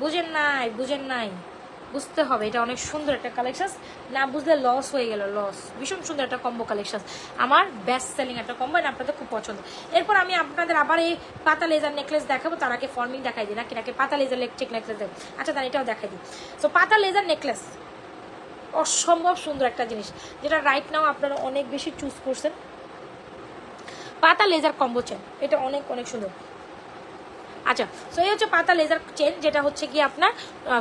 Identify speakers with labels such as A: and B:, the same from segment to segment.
A: বুঝেন নাই বুঝেন নাই। বুঝতে হবে, এটা অনেক সুন্দর একটা কালেকশন না বুঝলে লস হয়ে গেল লস ভীষণ সুন্দর একটা কম্বো কালেকশন আমার বেস্ট সেলিং একটা কম্বো এটা আপনাদের খুব পছন্দ। এরপর আমি আপনাদের আবার এই পাতা লেজার নেকলেস দেখাবো, তার আগে ফর্মিং দেখাই দিই। নাকি নাকি পাতা লেজার ইলেকট্রিক নেকলেস দেবো আচ্ছা তার এটাও দেখাই দিই। সো পাতা লেজার নেকলেস অসম্ভব সুন্দর একটা জিনিস, যেটা রাইট নাও আপনারা অনেক বেশি চুজ করছেন। পাতা লেজার কম্বো চেন এটা অনেক অনেক সুন্দর। আচ্ছা সো এই হচ্ছে পাতা লেজার চেন যেটা হচ্ছে কি আপনার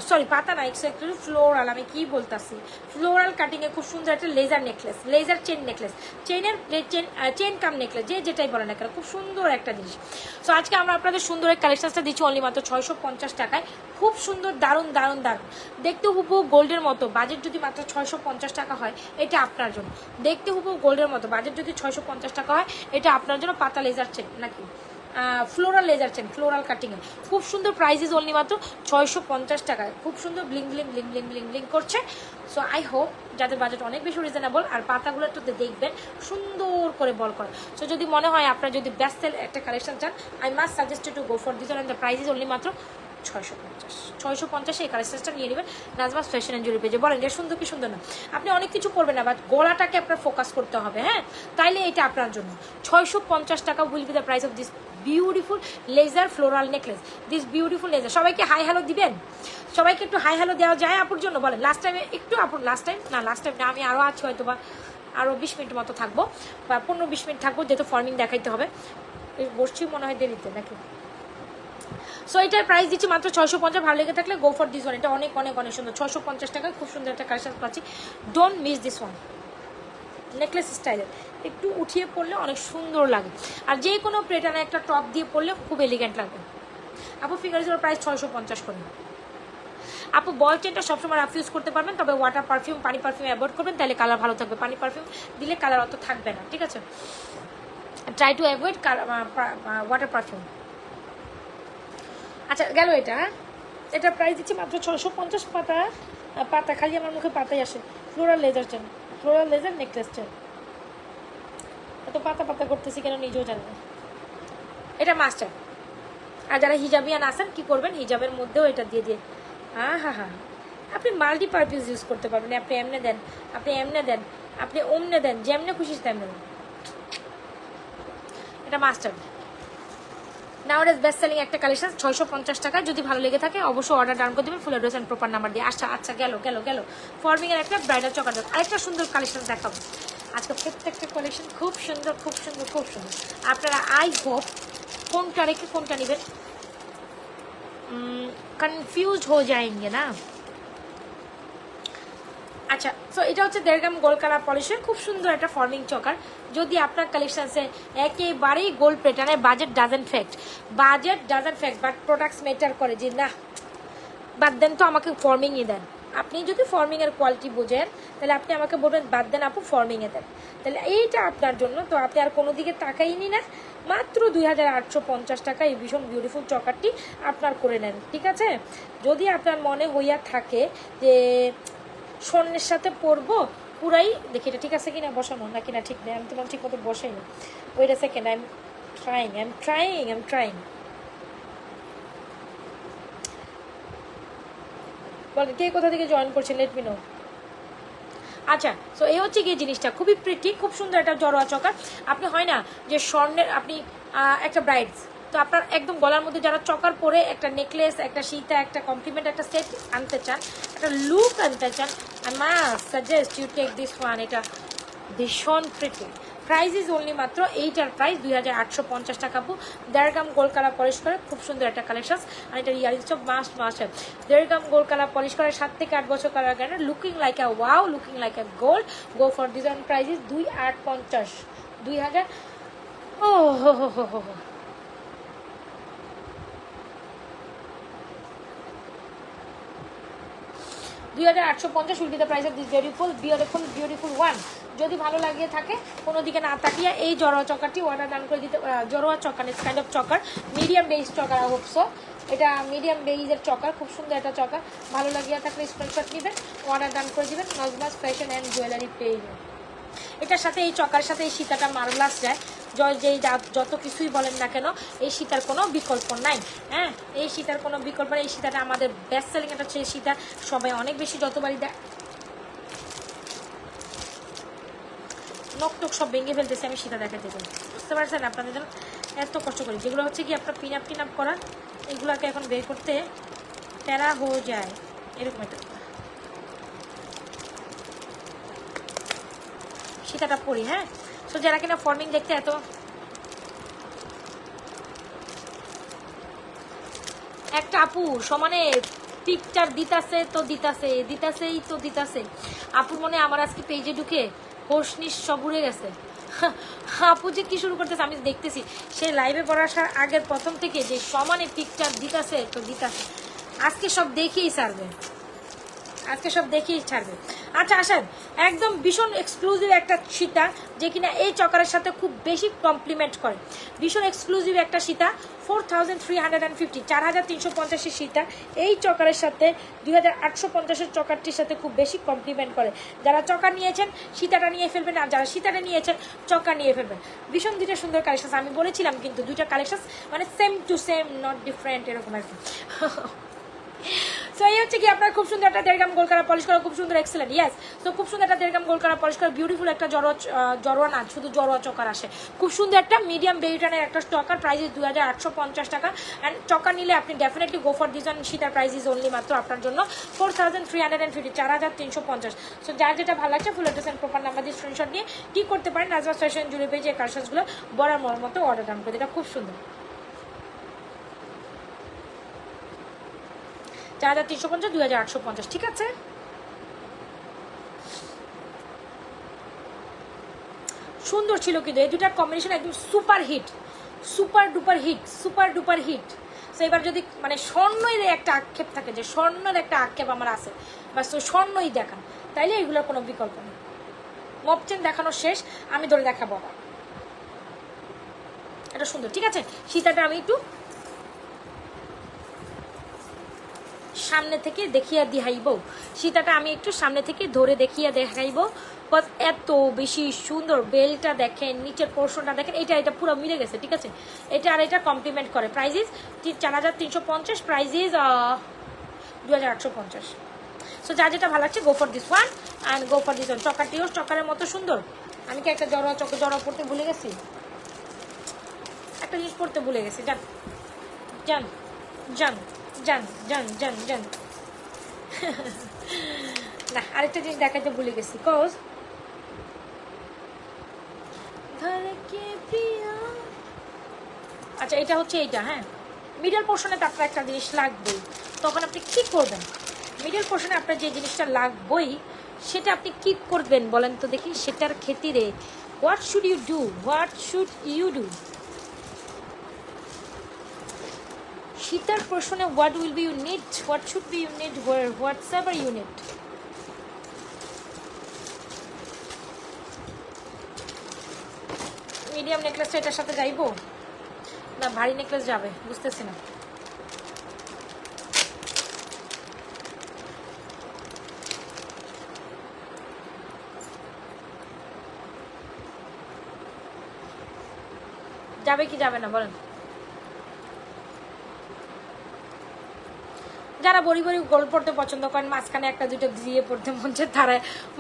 A: সরি পাতা না একটু ফ্লোরাল আমি কি বলতাছি? ফ্লোরাল কাটিংয়ে খুব সুন্দর একটা laser necklace laser chain necklace চেনের চেন চেন কাম নেকলেস যে যেটাই বলে না কেন, খুব সুন্দর একটা জিনিস। সো আজকে আমরা আপনাদের সুন্দর এই কালেকশনসটা দিচ্ছি অনলি মাত্র ছয়শো পঞ্চাশ টাকায়। খুব সুন্দর, দারুণ দারুণ দারুণ। দেখতে হুবহু গোল্ডের মতো বাজেট যদি মাত্র ছয়শো পঞ্চাশ টাকা হয়, এটা আপনার জন্য। দেখতে হুবহু গোল্ডের মতো বাজেট যদি ছয়শো পঞ্চাশ টাকা হয়, এটা আপনার জন্য পাতা লেজার চেন নাকি? ফ্লোরাল লেজার চেন ফ্লোরাল কাটিংয়ে খুব সুন্দর প্রাইজেস অনলি মাত্র ছয়শো পঞ্চাশ টাকায়। খুব সুন্দর bling bling bling bling bling bling করছে। সো আই হোপ যাদের বাজেট অনেক বেশি রিজনেবল আর পাতাগুলো একটু দেখবেন, সুন্দর করে বল করে। সো যদি মনে হয় আপনার যদি ব্যস্ত একটা কালেকশন চান I must suggested to go for this and the price is only মাত্র ছয়শো পঞ্চাশ। ছয়শো পঞ্চাশে এই কালেকশনটা নিয়ে নেবেন। নাজমাস ফ্যাশন অ্যান্ড জুয়েলারি পেজে বলেন এটা সুন্দর কি সুন্দর না। আপনি অনেক কিছু করবেন না বাট গলাটাকে আপনার ফোকাস করতে হবে হ্যাঁ? তাইলে এটা আপনার জন্য। ছয়শো পঞ্চাশ টাকা will be the price of this beautiful laser floral necklace this beautiful laser সবাইকে হাই হ্যালো দিবেন? সবাইকে একটু হাই হ্যালো দেওয়া যায় আপুর জন্য? বলেন লাস্ট টাইমে একটু আপুর লাস্ট টাইম না লাস্ট টাইম না, আমি আরও আছি হয়তো বা আরও বিশ মিনিট মতো থাকব। বা পনেরো বিশ মিনিট থাকব, যেহেতু ফর্মিং দেখাইতে হবে। বসছি মনে হয় দেরিতে, নাকি? সো এটার প্রাইস দিচ্ছি মাত্র ছয়শো পঞ্চাশ, ভালো লেগে থাকলে গো ফর দিস ওয়ান এটা অনেক অনেক অনেক সুন্দর। ছশো পঞ্চাশ টাকায় খুব সুন্দর একটা কালেকশন পাচ্ছি। Don't miss this one necklace স্টাইলের একটু উঠিয়ে পড়লে অনেক সুন্দর লাগে। আর যে কোনো প্লেটানে একটা টপ দিয়ে পড়লে খুব এলিগেন্ট লাগবে। আপু ফিঙ্গারিজের প্রাইস ছয়শো পঞ্চাশ করে। আপু বল চেনটা সবসময় রাফ ইউজ করতে পারবেন, তবে ওয়াটার পারফিউম পানি পারফিউম অ্যাভয়েড করবেন, তাহলে কালার ভালো থাকবে। পানি পারফিউম দিলে কালার অত থাকবে না, ঠিক আছে? Try to avoid water perfume আচ্ছা গেল এটা। এটা প্রাইস দিচ্ছি মাত্র ছশো পঞ্চাশ পাতা। পাতা খালি আমার মুখে পাতাই আসে। Floral laser chain floral laser necklace chain এত পাতা পাতা করতেছি কেন নিজেও জানি না। এটা মাস্টার আর যারা হিজাবিয়ান আসেন কি করবেন? হিজাবের মধ্যেও এটা দিয়ে দিয়ে। হ্যাঁ হ্যাঁ হ্যাঁ আপনি মাল্টি পারপিউজ ইউজ করতে পারবেন। আপনি এমনে দেন, আপনি এমনে দেন, আপনি ওমনে দেন, যেমনে খুশি তেমনে। এটা মাস্টার নাওয়ারেজ বেস্ট সেলিং একটা কালেকশন ছয়শো পঞ্চাশ টাকা যদি ভালো লেগে থাকে, অবশ্যই অর্ডার ডাউন করে দেবেন। Full address and proper number দিয়ে। আচ্ছা আচ্ছা গেল গেল গেল। ফর্মিং এর একটা ব্রাইডাল চকার আরেকটা সুন্দর কালেকশন দেখাবো। আজকে প্রত্যেকটা কালেকশন খুব সুন্দর খুব সুন্দর খুব সুন্দর। আপনারা আই হোপ কোনটা রেখে কোনটা নেবেন? কনফিউজ হয়ে যায়গে না? আচ্ছা সো এটা হচ্ছে দেড় গ্রাম গোল্ড কালার পলিশের খুব সুন্দর একটা ফর্মিং চকার। যদি আপনার কালেকশনসে একেবারেই গোল্ড প্যাটার্নের budget doesn't fact budget doesn't fact but products matter করে যে, না, বাদ দেন তো আমাকে ফর্মিংই দেন। আপনি যদি ফর্মিংয়ের কোয়ালিটি বোঝেন, তাহলে আপনি আমাকে বলবেন, বাদ দেন আপু ফর্মিংয়ে দেন। তাহলে এইটা আপনার জন্য। তো আপনি আর কোনো দিকে তাকাইনি না, মাত্র দুই হাজার আটশো পঞ্চাশ টাকা এই ভীষণ বিউটিফুল চকারটি আপনার করে নেন, ঠিক আছে? যদি আপনার মনে হইয়া থাকে যে স্বর্ণের সাথে পরবো, পুরাই দেখি এটা ঠিক আছে কি কিনা বসানো নাকি না ঠিক নেই? আমি তোমার ঠিক মতো বসাই না wait second I am trying I am trying I am trying বলেন কে কোথা থেকে জয়েন করছে? লেট মি নো আচ্ছা সো এই হচ্ছে গিয়ে জিনিসটা। খুবই প্রিটি খুব সুন্দর একটা জড়োয়া চকার। আপনি হয় না যে স্বর্ণের, আপনি একটা ব্রাইডস তো আপনার একদম গলার মধ্যে যারা চকার পরে একটা নেকলেস একটা সীতা, একটা কমপ্লিমেন্ট একটা সেট আনতে চান, একটা লুক আনতে চান I suggest you take this one এটা ভীষণ প্রিটি প্রাইস ইজ অনলি মাত্র এইটার প্রাইস দুই হাজার আটশো পঞ্চাশ টাকা পু দেড় গ্রাম গোল কালার পলিশ করে, খুব সুন্দর একটা কালেকশন আর এটা ইয়ারিংস অফ মাস্ট মাস্ট দেড় গ্রাম গোল কালার পলিশ করে, সাত থেকে আট বছর colour guarantee looking like a wow looking like a gold go for this on price is দুই আট পঞ্চাশ, দুই হাজার, ও হো হো হো হো। দুই হাজার আটশো পঞ্চাশ will be the price beautiful one যদি ভালো লাগিয়ে থাকে, কোনো দিকে না তাকিয়ে এই জরোয়া চকারটি অর্ডার দান করে দিতে জরোয়া choker it's kind of choker medium base choker I hope এটা মিডিয়াম বেইজের চকার খুব সুন্দর একটা চকার ভালো লাগিয়ে থাকলে স্ক্রিনশট নেবেন অর্ডার দান করে দেবেন। নজমাস ফ্যাশন অ্যান্ড জুয়েলারি পেয়ে এটার সাথে এই চকার সাথে এই সীতাটা মার্লাস যায়। জয় যেই যত কিছুই বলেন না কেন, এই সীতার কোনো বিকল্প নাই। হ্যাঁ এই সীতার কোনো বিকল্প নেই। এই সীতাটা আমাদের বেস্ট সেলিং একটা হচ্ছে সীতা। সবাই অনেক বেশি যতবারই দেয় নখ টক সব ভেঙে ফেলতেছে, আমি সীতা দেখাতে চাই। বুঝতে পারছেন আপনাদের জন্য? এত কষ্ট করি। যেগুলো হচ্ছে কি, আপনার পিন আপ টিন আপ করা, এগুলোকে এখন বের করতে প্যারা হয়ে যায়। এরকম একটা সীতাটা পরি হ্যাঁ? তো যারা কিনা ফর্মিং দেখতে এত একটা আপু সমানে পিকচার দিতাছে তো দিতাছে, দিতাছেই তো দিতাছে। আপুর মনে আমার আজকে পেজে ঢুকে হোসনিস সব উড়ে গেছে। আপু যে কি শুরু করতেছে আমি দেখতেছি। সে লাইভে পড়া আসার আগের প্রথম থেকে যে সমানে পিকচার দিতাছে তো দিতাছে। আজকে সব দেখেই ছাড়বে। আজকে সব দেখেই ছাড়বে। আচ্ছা আসেন। একদম ভীষণ এক্সক্লুসিভ একটা সীতা যে কিনা এই চকারের সাথে খুব বেশি কমপ্লিমেন্ট করে। ভীষণ এক্সক্লুসিভ একটা Sita four thousand three and fifty চার হাজার তিনশো সীতা। এই চকারের সাথে, দুই হাজার আটশো পঞ্চাশের চকারটির সাথে খুব বেশি কমপ্লিমেন্ট করে। যারা চকা নিয়েছেন, সীতাটা নিয়ে ফেলবেন, আর যারা সীতাটা নিয়েছেন, চকা নিয়ে ফেলবেন। ভীষণ দুইটা সুন্দর কালেকশন আমি বলেছিলাম কিন্তু দুইটা কালেকশন মানে same to same not different এরকম আর কি। সো এই হচ্ছে কি আপনার খুব সুন্দর একটা দেড়গাম গোল করা পলিশ করা, খুব সুন্দর এক্সেলেন্ট ইয়াস তো খুব সুন্দর একটা দেড়গাম গোল করা পলিশ করা বিউটিফুল একটা জড়ো জড়োয়া না শুধু জড়োয়া চকার আসে। খুব সুন্দর একটা মিডিয়াম বেরিটানের একটা স্টকার প্রাইস ইস দু হাজার আটশো পঞ্চাশ টাকা। অ্যান্ড চকা নিলে আপনি ডেফিনেটলি গো ফর দিস সীতার প্রাইস ইজ অনলি মাত্র আপনার জন্য four thousand three hundred and fifty চার হাজার তিনশো পঞ্চাশ। সো যার যেটা ভালো লাগছে full address and proper number দিয়ে স্ক্রিনশট নিয়ে কি করতে পারেন নাজমা ফ্যাশন জুড়ে পেয়েছে এই কালেকশনসগুলো বড়ার মতো অর্ডার ডান করে এটা খুব সুন্দর। চার হাজার তিনশো পঞ্চাশ, দুই হাজার আটশো পঞ্চাশ, ঠিক আছে? সুন্দর ছিল কিন্তু, এই দুটার কম্বিনেশন একদম super hit super duper hit super duper hit তো এবার যদি মানে স্বর্ণের একটা আক্ষেপ থাকে যে স্বর্ণের একটা আক্ষেপ আমার আছে, বা তো স্বর্ণই দেখান, তাইলে এগুলোর কোনো বিকল্প নেই। মপচেন দেখানো শেষ, আমি ধরে দেখাবো আবার। এটা সুন্দর, ঠিক আছে? সীতাটা আমি একটু সামনে থেকে দেখিয়া দিহাইব। সীতাটা আমি একটু সামনে থেকে ধরে দেখিয়া দেখাইব। এত বেশি সুন্দর বেলটা দেখেন, নিচের পোর্শনটা দেখেন এটা এটা পুরো মিলে গেছে, ঠিক আছে? এটা আর এটা কমপ্লিমেন্ট করে। প্রাইজিস চার হাজার তিনশো পঞ্চাশ প্রাইজিস দু হাজার আটশো পঞ্চাশ। সো যা যেটা ভালো লাগছে go for this one and go for this one চকারটিও চকারের মতো সুন্দর। আমি কি একটা জড়ো চক জড়ো পড়তে ভুলে গেছি? একটা জিনিস পড়তে ভুলে গেছি, যান। যান। যান। যান যান যান যান না, আরেকটা জিনিস দেখাতে ভুলে গেছি কজ আচ্ছা এটা হচ্ছে এইটা হ্যাঁ? মিডল পোর্শনে তো আপনার একটা জিনিস লাগবেই। তখন আপনি কি করবেন? মিডল পোর্শনে আপনার যে জিনিসটা লাগবেই, সেটা আপনি কি করবেন বলেন তো দেখি? সেটার ক্ষেত্রে what should you do what should you do শীতার প্রশ্নে what will be you need what should be you need whatsoever you need medium নেকলেসটা এটার সাথে যাইবো? না, ভারী নেকলেস যাবে, বুঝতেছি না। যাবে কি যাবে না, বলেন। যারা বড়ি বড়ি গোল পড়তে পছন্দ করেন, মাঝখানে একটা দুটো দিয়ে পড়তে মন চায়, তারা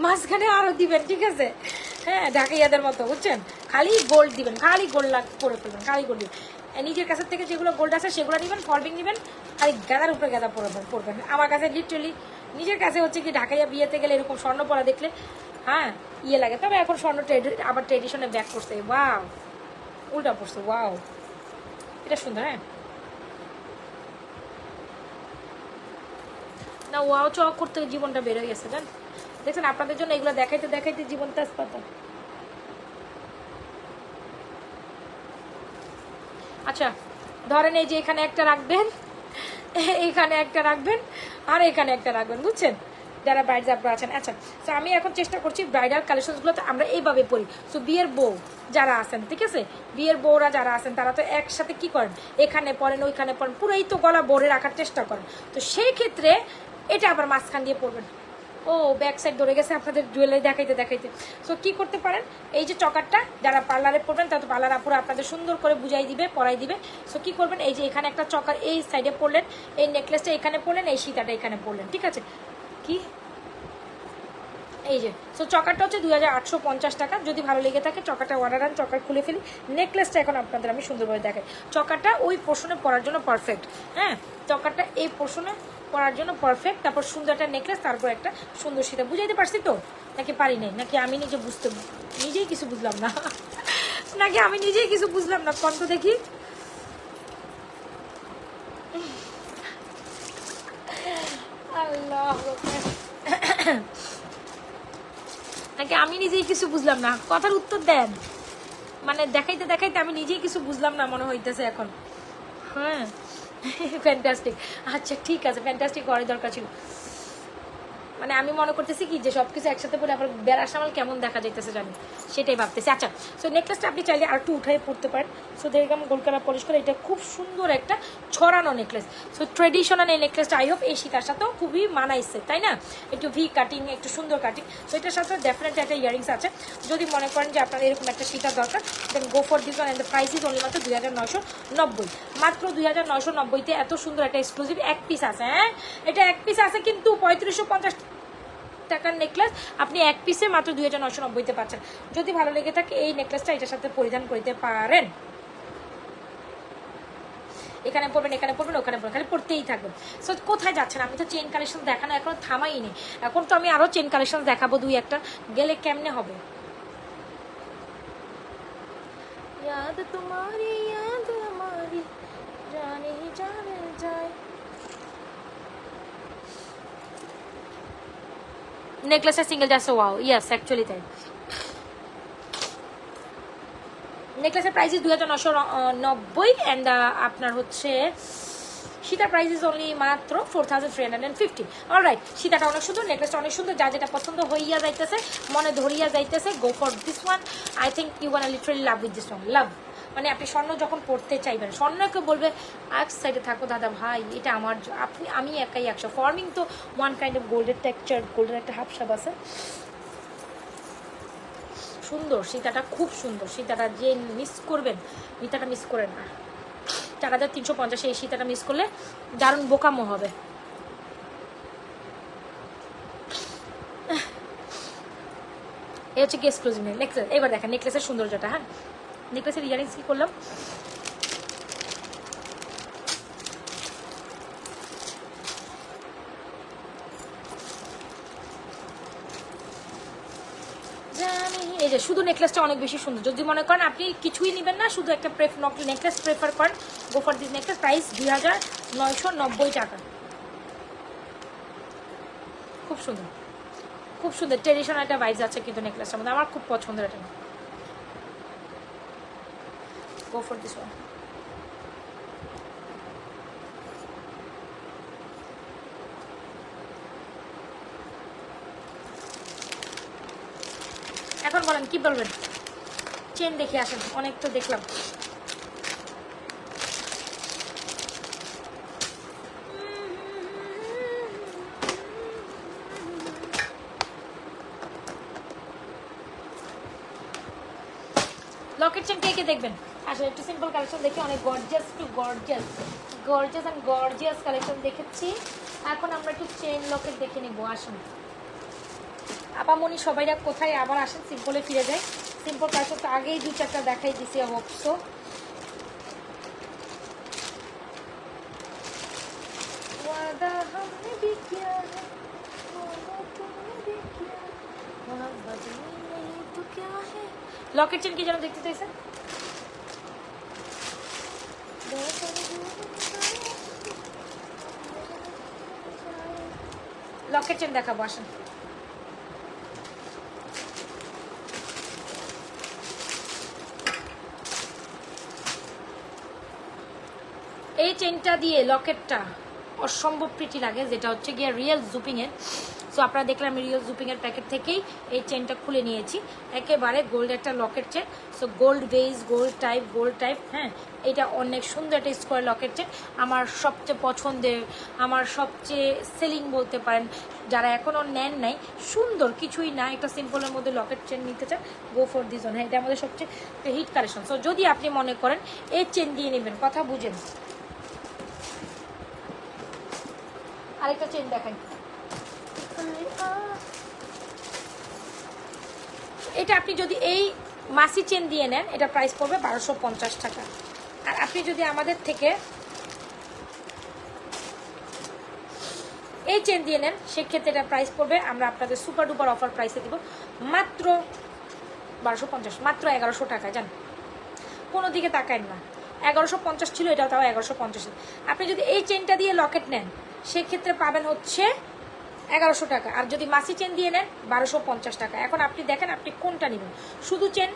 A: মাঝখানে আরও দিবেন, ঠিক আছে? হ্যাঁ ঢাকাইয়াদের মতো, বুঝছেন? খালি গোল্ড দিবেন, খালি গোল্ড লাগ, পরে ফেলবেন, খালি গোল্ড দিবেন। নিজের কাছের থেকে যেগুলো গোল্ড আছে, সেগুলো নেবেন ফলবিং নেবেন, খালি গাদার উপরে গাদা পরবেন পড়বেন। আমার কাছে লিটারেলি নিজের কাছে হচ্ছে কি, ঢাকাইয়া বিয়েতে গেলে এরকম স্বর্ণ পরা দেখলে হ্যাঁ ইয়ে লাগে। তবে এখন স্বর্ণ আবার ট্রেডিশনে ব্যাক করছে ওয়াও উল্টা পড়ছে ওয়াও এটা সুন্দর হ্যাঁ? না ওয়াও চ করতে জীবনটা বের হয়ে গেছে, জান? দেখছেন, আপনাদের জন্য এগুলো দেখাইতে দেখাইতে জীবন তেজপাতা আচ্ছা ধরেন এই যে এখানে একটা রাখবেন, এখানে একটা রাখবেন, আর এখানে একটা রাখবেন, বুঝছেন? যারা ব্রাইডস আপনারা আছেন আচ্ছা তো আমি এখন চেষ্টা করছি ব্রাইডাল কালেকশনসগুলোতে আমরা এইভাবে পড়ি সো বিয়ের বউ যারা আছেন, ঠিক আছে? বিয়ের বউরা যারা আছেন, তারা তো একসাথে কি করেন? এখানে পড়েন ওইখানে পড়েন পুরোই তো গলা ভরে রাখার চেষ্টা করেন। তো সেই ক্ষেত্রে এটা আবার মাঝখান দিয়ে পড়বেন। ও ব্যাক সাইড ধরে গেছে আপনাদের জুয়েলারি দেখাইতে দেখাইতে। সো কি করতে পারেন? এই যে চকারটা, যারা পার্লারে পড়বেন, তারা তো পার্লার আপুরা আপনাদের সুন্দর করে বুঝাই দিবে পরাই দিবে। সো কি করবেন? এই যে এখানে একটা চকার এই সাইডে পড়লেন, এই নেকলেসটা এখানে পড়লেন, এই সীতাটা এখানে পড়লেন, ঠিক আছে? কি? এই যে সো চকারটা হচ্ছে দুই হাজার আটশো পঞ্চাশ টাকা। যদি ভালো লেগে থাকে চকাটা অর্ডার আন, চকার খুলে ফেলি। নেকলেসটা এখন আপনাদের আমি সুন্দরভাবে দেখাই। চকাটা ওই পোর্শনে পরার জন্য পারফেক্ট হ্যাঁ চকারটা এই পোর্শনে পরার জন্য পারফেক্ট তারপর সুন্দর একটা নেকলেস তারপর একটা সুন্দর সীতা বুঝাইতে পারছি তো? নাকি পারি নাই? নাকি আমি নিজে বুঝতে নিজেই কিছু বুঝলাম না? নাকি আমি নিজেই কিছু বুঝলাম না? কন্ত দেখি। আল্লাহ নাকি আমি নিজেই কিছু বুঝলাম না? কথার উত্তর দেন। মানে দেখাইতে দেখাইতে আমি নিজেই কিছু বুঝলাম না, মনে হইতেছে এখন। হ্যাঁ। ফ্যান্টাস্টিক আচ্ছা ঠিক আছে ফ্যান্টাস্টিক করার দরকার ছিল। মানে আমি মনে করতেছি কি যে সব কিছু একসাথে পরে আবার বেড়ার সামাল কেমন দেখা যাইতেছে জানি। সেটাই ভাবতেছি। আচ্ছা সো নেকলেসটা আপনি চাইলে আর একটু উঠাই পড়তে পারেন। সো দেখে আমি গোলকারা পলিশ করে। এটা খুব সুন্দর একটা ছড়ানো নেকলেস সো ট্রেডিশনাল এই নেকলেসটা আই হোপ এই শীতার সাথেও খুবই মানাইছে, তাই না? একটু ভি কাটিং একটু সুন্দর কাটিং সো এটার সাথে ডেফিনেটলি একটা ইয়ারিংস আছে। যদি মনে করেন যে আপনার এরকম একটা শীতার দরকার then go for this one and the price is only মাত্র দুই হাজার নয়শো নব্বই। মাত্র দুই হাজার নয়শো নব্বইতে এত সুন্দর একটা এক্সক্লুসিভ এক পিস আছে হ্যাঁ? এটা এক পিস আছে কিন্তু পঁয়ত্রিশশো পঞ্চাশ টাকার নেকলেস আপনি এক পিসে মাত্র দুই হাজার নশো নব্বইতে পাচ্ছেন যদি ভালো লেগে থাকে এই নেকলেসটা এটার সাথে পরিধান করতে পারেন এখানে পড়বেন এখানে পড়বেন ওখানে পড়বেন খালি পড়তেই থাকবেন সো কোথায় যাচ্ছেন আমি তো চেন কালেকশন দেখানো এখনো থামাই নি এখন তো আমি আরও চেন কালেকশন দেখাবো দুই একটা গেলে কেমনে হবে याद तुम्हारी याद हमारी जाने ही जाने जाए নেকলেসের সিঙ্গেল যাচ্ছে ওয়াও ইয়াস অ্যাকচুয়ালি তাই নেকলেসের প্রাইস দুই হাজার নশো নব্বই অ্যান্ড আপনার হচ্ছে সীতা প্রাইস ইজ অনলি মাত্র four thousand three hundred fifty alright সীতাটা অনেক সুন্দর নেকলেসটা অনেক সুন্দর, যা যেটা পছন্দ হইয়া যাইতেছে, মনে ধরিয়া যাইতেছে go for this one I think you one literally love with this one love মানে আপনি স্বর্ণ যখন পড়তে চাইবেন, স্বর্ণকে বলবে এক সাইডে থাকো দাদা ভাই, এটা আমার আপনি, আমি একাই একশো। ফর্মিং তো ওয়ান কাইন্ড অফ গোল্ডের টেক্সচার গোল্ডের একটা হাফসাব আছে। সুন্দর, সীতাটা খুব সুন্দর। সীতাটা যে মিস করবেন, সীতাটা মিস করেন না। চার হাজার তিনশো পঞ্চাশে এই সীতাটা মিস করলে দারুণ বোকামো হবে। এই হচ্ছে কি এক্সক্লুসিভ নেকলেস। এবার দেখেন, নেকলেসের সৌন্দর্যটা হ্যাঁ? নেকলেসের ইয়ারিংস কি করলাম? এই যে, শুধু নেকলেসটা অনেক বেশি সুন্দর। যদি মনে করেন আপনি কিছুই নেবেন না, শুধু একটা প্রেফ নেকলেস প্রেফার করেন। Go for this necklace price দুই হাজার নয়শো নব্বই টাকা। খুব সুন্দর। খুব সুন্দর। ট্রেডিশনাল একটা ভাইজ আছে কিন্তু নেকলেসটার মধ্যে আমার খুব পছন্দের এটা গো ফর দিস ওয়ান এখন বলেন, কি বলবেন? চেন দেখে আসেন অনেক তো দেখলাম। লকেট চেন কে কে দেখবেন? আসলে একটু সিম্পল কালেকশন দেখি অনেক gorgeous to gorgeous gorgeous and gorgeous collection দেখেছি। এখন আমরা একটু চেন লকেট দেখে নেব, আসুন। আপামনি সবাইরা কোথায়? আবার আসেন সিম্পলে ফিরে যায় সিম্পল কালেকশন তো আগেই দু চারটা দেখাই দিছি অবশ্য লকেট চেন কি যেন দেখতে চাইছেন? লকেট দেখাবো এই চেনটা দিয়ে লকেটটা অসম্ভব প্রীতি লাগে যেটা হচ্ছে গিয়ে রিয়েল জুপিংয়ের সো আপনারা দেখলাম রিও জুপিংয়ের প্যাকেট থেকেই এই চেনটা খুলে নিয়েছি। একেবারে গোল্ড একটা locket chain so gold base gold type gold type হ্যাঁ এটা অনেক সুন্দর একটা স্কোয়ার লকেট চেন আমার সবচেয়ে পছন্দের, আমার সবচেয়ে সেলিং বলতে পারেন, যারা এখনও নেন নাই, সুন্দর, কিছুই না, একটা সিম্পলের মধ্যে লকেট চেন নিতে চান গো ফর ওয়ান হ্যাঁ এটা আমাদের সবচেয়ে হিট কালেকশন সো যদি আপনি মনে করেন, এই চেন দিয়ে নেবেন, কথা বুঝেন আরেকটা চেন দেখাই। এটা আপনি যদি এই মাসি চেন দিয়ে নেন, এটা প্রাইস পড়বে বারোশো টাকা। আর আপনি যদি আমাদের থেকে এই চেন দিয়ে নেন, সেক্ষেত্রে এটা প্রাইস পড়বে, আমরা আপনাদের সুপার ডুপার অফার প্রাইসে দিব মাত্র বারোশো পঞ্চাশ, মাত্র এগারোশো টাকা জান কোনো দিকে তাকায় না। এগারোশো পঞ্চাশ ছিল, এটাও তাও এগারোশো পঞ্চাশ আপনি যদি এই চেনটা দিয়ে লকেট নেন, সেক্ষেত্রে পাবেন হচ্ছে এগারোশো টাকা। আর যদি মাসি চেন দিয়ে নেন, বারোশো পঞ্চাশ টাকা। এখন আপনি দেখেন, আপনি কোনটা নেবেন? শুধু চেন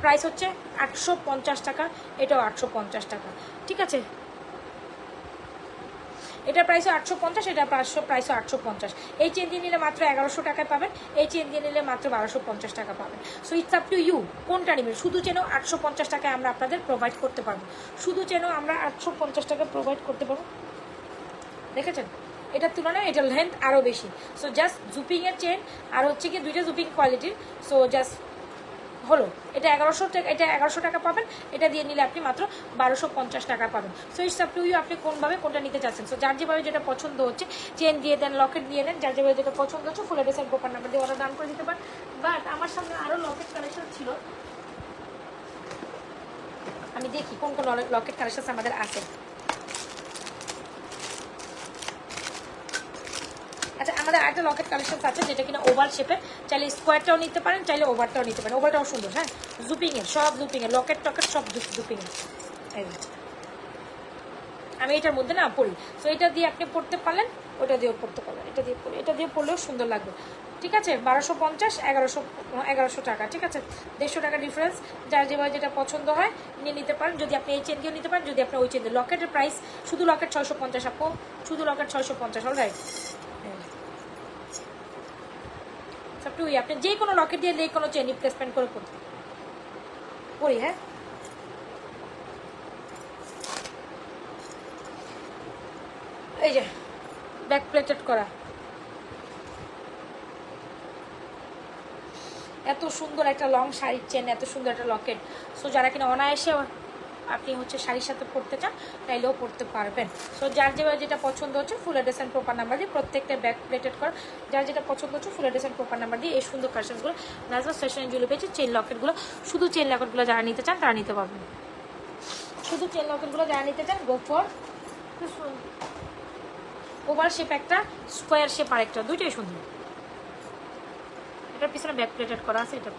A: প্রাইস হচ্ছে আটশো পঞ্চাশ টাকা, এটাও আটশো পঞ্চাশ টাকা। ঠিক আছে? এটা প্রাইসও আটশো পঞ্চাশ এটা প্রাইসও প্রাইসও আটশো পঞ্চাশ। এই চেন দিয়ে নিলে মাত্র এগারোশো টাকায় পাবেন, এই চেন দিয়ে নিলে মাত্র বারোশো পঞ্চাশ টাকা পাবেন। So it's up to you কোনটা নেবেন? শুধু চেনও আটশো পঞ্চাশ টাকায় আমরা আপনাদের প্রোভাইড করতে পারব। শুধু চেনও আমরা আটশো পঞ্চাশ টাকা প্রোভাইড করতে পারব। দেখেছেন? এটার তুলনায় এটার লেন্থ আরও বেশি। সো জাস্ট জুপিংয়ের চেন আর হচ্ছে কি দুইটা জুপিং কোয়ালিটির সো জাস্ট হলো, এটা এগারোশো টাকা, এটা এগারোশো টাকা পাবেন, এটা দিয়ে নিলে আপনি মাত্র বারোশো পঞ্চাশ টাকা পাবেন। So it's up to you আপনি কোনভাবে কোনটা নিতে চাচ্ছেন। সো যার যেভাবে যেটা পছন্দ হচ্ছে চেন দিয়ে দেন লকেট দিয়ে নেন, যার যেভাবে যেটা পছন্দ হচ্ছে ফুলের ডেসের গোপার নাম্বার দিয়ে অর্ডার দান করে দিতে পারেন। বাট আমার সামনে আরও লকেট কালেকশন ছিল। আমি দেখি কোন কোন লকেট কালেকশন আমাদের আছে আচ্ছা আমাদের আরেকটা লকেট কালেকশন আছে যেটা কিনা ওভার শেপের চাইলে স্কোয়ারটাও নিতে পারেন, চাইলে ওভারটাও নিতে পারেন। ওভারটাও সুন্দর হ্যাঁ? জুপিংয়ের সব জুপিংয়ের লকেট টকেট সব জুপিংয়ের এই। আমি এটার মধ্যে না পড়ি। সো এটা দিয়ে আপনি পড়তে পারলেন, ওটা দিয়েও পড়তে পারলেন। এটা দিয়ে পড়ি, এটা দিয়ে পড়লেও সুন্দর লাগবে। ঠিক আছে? বারোশো পঞ্চাশ, এগারোশো এগারোশো টাকা, ঠিক আছে? দেড়শো টাকা ডিফারেন্স যার যেভাবে যেটা পছন্দ হয়, নিয়ে নিতে পারেন। যদি আপনি এই চেন দিয়েও নিতে পারেন, যদি আপনি ওই চেন দিয়ে লকেটের প্রাইস শুধু লকেট ছয়শো পঞ্চাশ, আপু। শুধু লকেট ছয়শো পঞ্চাশ অল রাইট সব টু আপনি যে কোনো লকেট দিয়ে যে কোনো চেন রিপ্লেসমেন্ট করে করতে করি হ্যাঁ? এই যে ব্যাক প্লেটেড করা। এত সুন্দর একটা লং শাড়ির চেন এত সুন্দর একটা লকেট। সো যারা কিনা অনায়াসে আপনি হচ্ছে শাড়ির সাথে পরতে চান, তাইলেও পরতে পারবেন। সো যার যেভাবে যেটা পছন্দ হচ্ছে full address and proper number দিয়ে প্রত্যেকটা ব্যাক প্লেটেড করা। যার যেটা পছন্দ হচ্ছে full address and proper number দিয়ে এই সুন্দর কালেকশনগুলো নাজমা ফ্যাশন জুয়েলারি পেয়েছে চেন লকেটগুলো শুধু চেন লকেটগুলো যারা নিতে চান, তারা নিতে পারবেন। শুধু চেন লকেটগুলো যারা নিতে চান গো ফর ওভার শেপ একটা স্কোয়ার শেপ আরেকটা, দুইটাই সুন্দর। এটার পিছনে ব্যাক প্লেটেড করা আছে এটা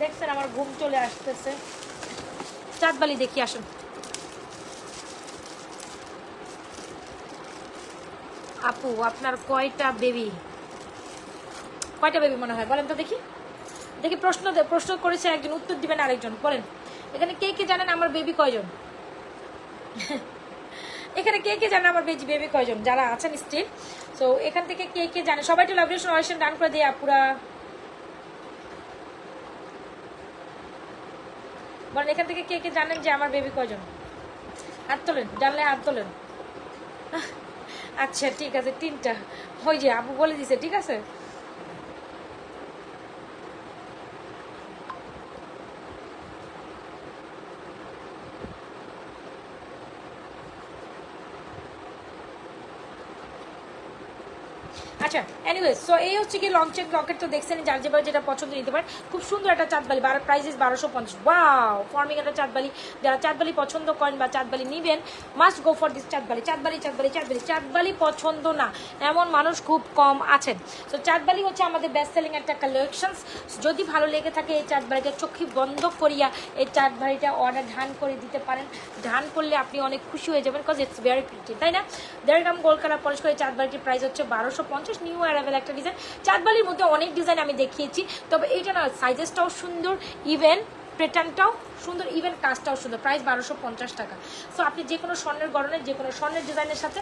A: দেখছেন আমার ঘুম আসতেছে চাঁদবালি দেখি, আসুন। আপু, আপনার কয়টা বেবি? কয়টা বেবি মনে হয়? বলেন তো দেখি। দেখি, প্রশ্ন প্রশ্ন করেছে একজন, উত্তর দিবেন আরেকজন। বলেন, এখানে কে কে জানেন আমার বেবি কয়জন? এখানে কে কে জানেন আমার বেবি বেবি কয়জন? যারা আছেন স্টিল সো এখান থেকে কে কে জানে সবাই তো লাভরেশন অয়েশন ডান করে দিয়ে আপুরা। বলেন, এখান থেকে কে কে জানেন যে আমার বেবি কজন হাত তোলেন, জানলে হাত তোলেন। আচ্ছা ঠিক আছে, তিনটা। ওই যে আপু বলে দিছে, ঠিক আছে? আচ্ছা এনিওয়েজ সো এই হচ্ছে কি লং চেক লকেট তো দেখছেন যার যেভাবে যেটা পছন্দ নিতে পারেন। খুব সুন্দর একটা চাঁদবালি বারো প্রাইস ইস বারোশো পঞ্চাশ। ওয়াও ফর্মিং একটা চাঁদবালি যারা চাঁদবালি পছন্দ করেন বা চাঁদবালি নিবেন মাস্ট গো ফর দিস চাঁদবালি চাঁদবালি চাঁদবালি চাঁদবালি চাঁদবালি পছন্দ না, এমন মানুষ খুব কম আছেন। তো চাঁদবালি হচ্ছে আমাদের বেস্ট সেলিং একটা কালেকশনস যদি ভালো লেগে থাকে এই চাঁদবালিটা চোখি বন্ধ করিয়া এই চাঁদবালিটা অর্ডার ধান করে দিতে পারেন। ধান করলে আপনি অনেক খুশি হয়ে যাবেন বিকজ ইটস ভেরি প্রিটি তাই না? দেড়গ্রাম গোলকারা পলিশ করে চাঁদবালিটির প্রাইস হচ্ছে বারোশো পঞ্চাশ। নিউ অ্যারাভেল একটা ডিজাইন চাঁদবালির মধ্যে অনেক ডিজাইন আমি দেখিয়েছি, তবে এইটা না সাইজেসটাও সুন্দর ইভেন প্যাটার্নটাও সুন্দর ইভেন কাজটাও সুন্দর প্রাইস বারোশো পঞ্চাশ টাকা। সো আপনি যে কোনো স্বর্ণের গড়নের যে কোনো স্বর্ণের ডিজাইনের সাথে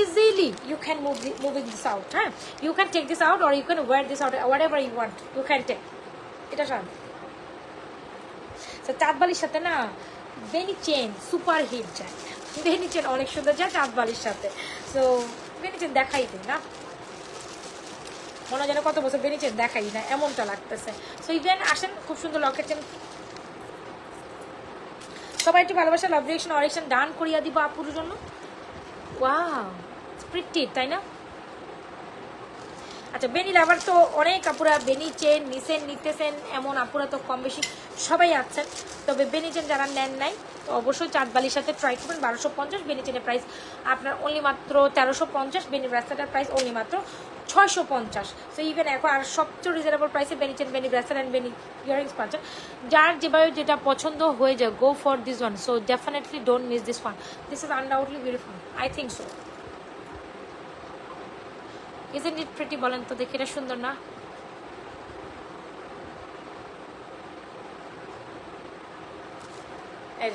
A: easily you can move moving this out হ্যাঁ? You can take this out or you can wear this out whatever you want you can take এটা সার। তো চাঁদবালির সাথে না বেনি চেন সুপার হিট যায়। বেনি চেন অনেক সুন্দর যায় চাঁদবালির সাথে। সো বেনি চেন দেখাই দিই না। মনে যেন কত বছর বেরিয়েছে দেখাই না, এমনটা লাগতেছে। সো ইভেন আসেন, খুব সুন্দর লকেট চেন সবাই একটু ভালোবাসা লাভ রিয়েকশন অরিকশন ডান করিয়া দিব আপুর জন্য। ওয়া স্প্রিটি তাই না? আচ্ছা বেনি লাভার তো অনেক আপুরা বেনি চেন নিছেন নিতেছেন এমন আপুরা তো কম বেশি সবাই আছেন। তবে বেনি চেন যারা নেন নাই, তো অবশ্যই চাঁদবালির সাথে ট্রাই করবেন। বারোশো পঞ্চাশ বেনি চেনের প্রাইস আপনার অনলি মাত্র তেরোশো পঞ্চাশ বেনি ব্রাসলেটের প্রাইস অনলি মাত্র ছয়শো পঞ্চাশ। সো ইভেন এখন আর সবচেয়ে রিজনেবল প্রাইসে বেনি চেন বেনি ব্রাসলেট অ্যান্ড বেনি ইয়ারিংস পাচ্ছেন। যার যেভাবে যেটা পছন্দ হয়ে যায় go for this one so definitely don't miss this one this is undoubtedly beautiful I think so isn't it pretty বলেন তো দেখে, এটা সুন্দর না? এই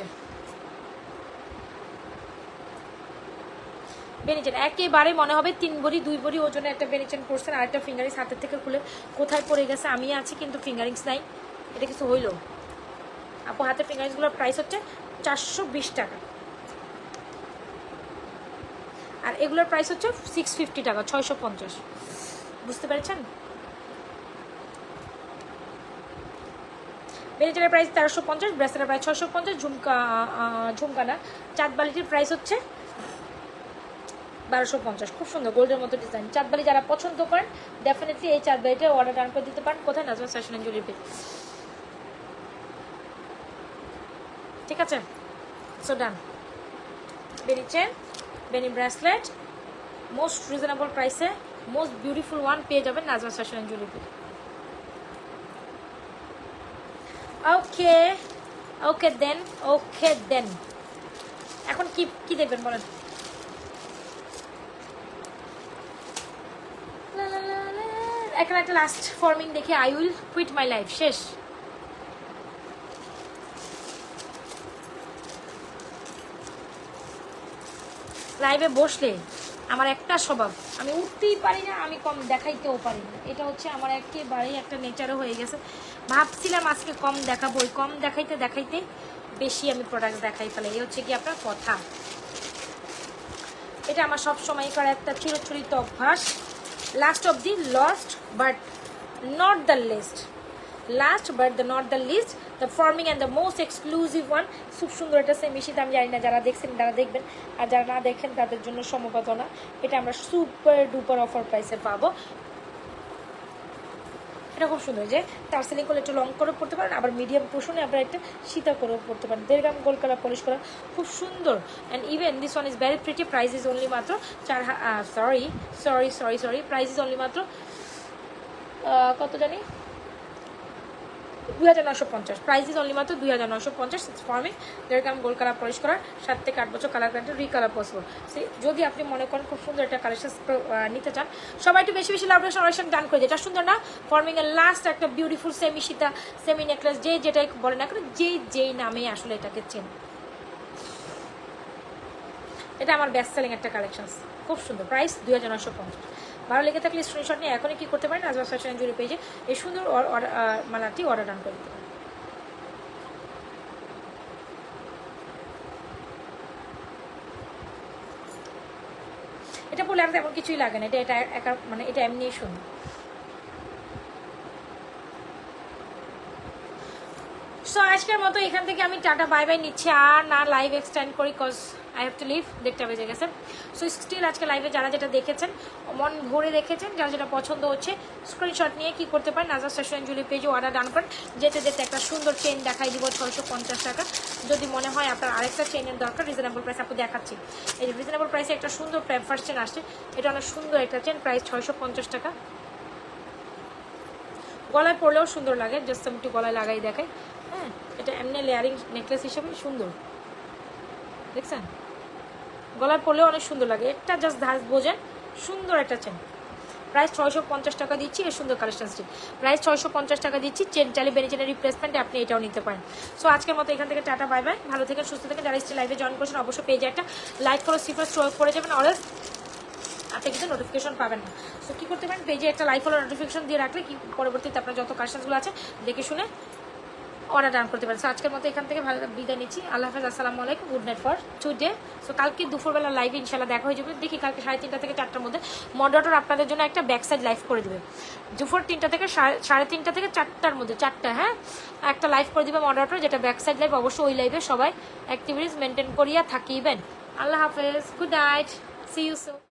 A: বেনিচেন একেবারে মনে হবে তিন বড়ি, দুই বড়ি ওজনে একটা বেনিচেন করছেন আর একটা ফিঙ্গারিংস হাতের থেকে খুলে কোথায় পড়ে গেছে, আমি আছি কিন্তু ফিঙ্গারিংস নাই, এটা কিছু হইল। আপু, হাতের ফিঙ্গারিংসগুলোর প্রাইস হচ্ছে চারশো বিশ টাকা। আর এগুলোর প্রাইস হচ্ছে সিক্স ফিফটি টাকা ছয়শো পঞ্চাশ। বুঝতে পেরেছেন? বেনিচেনের প্রাইস তেরোশো পঞ্চাশ ব্রেসলেটের প্রাইস ছশো পঞ্চাশ ঝুমকা আহ, ঝুমকা না। চাঁদবালিটির প্রাইস হচ্ছে বারোশো পঞ্চাশ। খুব সুন্দর গোল্ডের মতো ডিজাইন চাঁদবালি যারা পছন্দ করেন ডেফিনেটলি এই চাঁদবালিটা অর্ডার ডান করে দিতে পারেন। কোথায়? নাজমা ফ্যাশন অ্যান্ড জুয়েলারি ঠিক আছে? সো ডান চেন বেনি ব্রেসলেট মোস্ট রিজনেবল প্রাইসে মোস্ট বিউটিফুল ওয়ান পেয়ে যাবেন Najma and jewellery okay okay then okay then এখন কি কি দেখবেন বলেন। এখন একটা লাস্ট ফর্মিং দেখে I will quit my life শেষ। লাইভে বসলে আমার একটা স্বভাব, আমি উঠতেই পারি না, আমি কম দেখাইতেও পারি না। এটা হচ্ছে আমার একেবারেই একটা নেচারও হয়ে গেছে। ভাবছিলাম আজকে কম দেখাবো, ওই কম দেখাইতে দেখাইতে বেশি আমি প্রোডাক্ট দেখাই ফেলে এই হচ্ছে কি আপনার কথা। এটা আমার সব সময় করা একটা চিরচরিত অভ্যাস। Last of the lost but not the list last but the not the list the forming and the most exclusive one খুব সুন্দর একটা সেমিশিতে আমি জানি না যারা দেখছেন, তারা দেখবেন। আর যারা না দেখেন, তাদের জন্য সম্ভবত না এটা আমরা সুপার ডুপার অফার প্রাইসে পাবো। এটা খুব সুন্দর যে, তার সেলিং করলে একটু লং করে পড়তে পারেন, আবার মিডিয়াম পোষণে আপনারা একটা সীতা করেও পড়তে পারেন। দেড় গ্রাম গোল কালার পলিশ করা খুব সুন্দর। And even this one is very pretty price is only মাত্র চার sorry sorry sorry sorry price is only মাত্র কত জানি? দুই হাজার নশো পঞ্চাশ। প্রাইস দুই হাজার নশো পঞ্চাশ। কালার করার সাত থেকে আট বছর কালার সেই যদি আপনি মনে করেন খুব সুন্দর একটা কালেকশন নিতে চান, সবাই একটু বেশি বেশি করে যেটা সুন্দর না? লাস্ট একটা বিউটিফুল সেমি সীতা সেমি নেকলেস যে যেটাই বলে না যে যেই নামে আসলে এটাকে চেন। এটা আমার বেস্ট সেলিং একটা কালেকশন খুব সুন্দর। প্রাইস দুই হাজার নশো পঞ্চাশ। ভালো লেগে থাকলে স্ক্রিনশট নিয়ে এখনই কি করতে পারেন? আজবাস ফ্যাশন জুড়ে পেজে এই সুন্দর মালাটি অর্ডার ডান করে দিতে এটা বলে আর তেমন কিছুই লাগে না। এটা এটা মানে এটা এমনিই সুন্দর সো আজকের মতো এখান থেকে আমি টাটা বাই বাই নিচ্ছি। আর না লাইভ এক্সটেন্ড করি cause I have to leave দেখতে বেজে গেছে। সো স্টিল আজকে লাইভে যারা যেটা দেখেছেন, মন ভরে দেখেছেন, যারা যেটা পছন্দ হচ্ছে স্ক্রিনশট নিয়ে কি করতে পারেন? নাজার স্টেশন জুলি পেজে অর্ডার ডান করেন। যেতে যেতে একটা সুন্দর চেন দেখাই দিব, ছয়শো পঞ্চাশ টাকা। যদি মনে হয় আপনার আরেকটা চেনের দরকার রিজনেবল প্রাইস আপনি দেখাচ্ছি। এই রিজনেবল প্রাইসে একটা সুন্দর ফার্স্ট চেন আসছে। এটা অনেক সুন্দর একটা চেন প্রাইস ছয়শো পঞ্চাশ টাকা। গলায় পরলেও সুন্দর লাগে জাস্ট আমি একটু গলায় লাগাই দেখাই। হ্যাঁ এটা এমনি লেয়ারিং নেকলেস হিসেবে সুন্দর। দেখছেন? গলার পরলেও অনেক সুন্দর লাগে। এটা জাস্ট ধাস বোঝেন সুন্দর একটা চেন প্রাইস ছয়শো পঞ্চাশ টাকা দিচ্ছি, এর সুন্দর কালেকশনসটি প্রাইস ছয়শো পঞ্চাশ টাকা দিচ্ছি চেন চালি বেনিচেনের রিপ্লেসমেন্টে আপনি এটাও নিতে পারেন। সো আজকের মতো এখান থেকে টাটা বাই বাই ভালো থেকে সুস্থ থেকে যারা স্টিল লাইভে জয়েন করছেন, অবশ্যই পেজে একটা লাইক করে সিফার স্ট্রোক করে যাবেন। অরেস আপনি কিন্তু নোটিফিকেশন পাবেন না। সো কী করতে পারেন? পেজে একটা লাইক ফলো নোটিফিকেশন দিয়ে রাখলে কি পরবর্তীতে আপনার যত কালেকশনসগুলো আছে, দেখে শুনে অর্ডার ডান করতে পারেন। সো আজকের মতো এখান থেকে ভালো বিদায় নিচ্ছি। আল্লাহ হাফেজ, আসসালামু আলাইকুম good night for today so কালকে দুপুরবেলা লাইভে ইনশাল্লাহ দেখা হয়ে যাবে। দেখি কালকে সাড়ে তিনটা থেকে চারটার মধ্যে মডারেটর আপনাদের জন্য একটা ব্যাক সাইড লাইভ করে দেবে। দুপুর তিনটা থেকে সাড়ে- তিনটা থেকে চারটার মধ্যে, চারটা হ্যাঁ? একটা লাইভ করে দিবে মডারেটর যেটা ব্যাক সাইড লাইভ অবশ্যই ওই লাইভে সবাই অ্যাক্টিভিটিস মেনটেন করিয়া থাকিবেন। আল্লাহ হাফেজ good night see you so